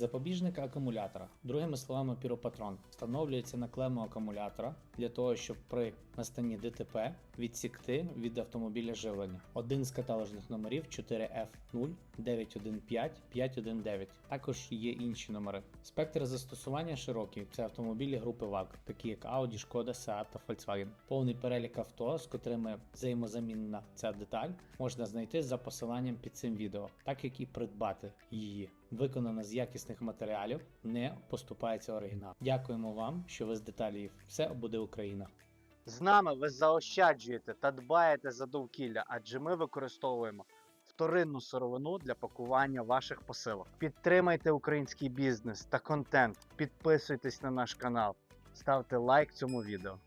Запобіжник акумулятора, другими словами, піропатрон, встановлюється на клему акумулятора для того, щоб при настанні ДТП відсікти від автомобіля живлення. Один з каталожних номерів 4F0 915 519. Також є інші номери. Спектр застосування широкий. Це автомобілі групи ВАГ, такі як Audi, Шкода, Seat та Volkswagen. Повний перелік авто, з котрими взаємозамінна ця деталь, можна знайти за посиланням під цим відео, так як і придбати її. Виконана з якісних матеріалів, не поступається оригінал. Дякуємо вам, що ви з деталів. Все буде Україна. З нами ви заощаджуєте та дбаєте за довкілля, адже ми використовуємо вторинну сировину для пакування ваших посилок. Підтримайте український бізнес та контент, підписуйтесь на наш канал, ставте лайк цьому відео.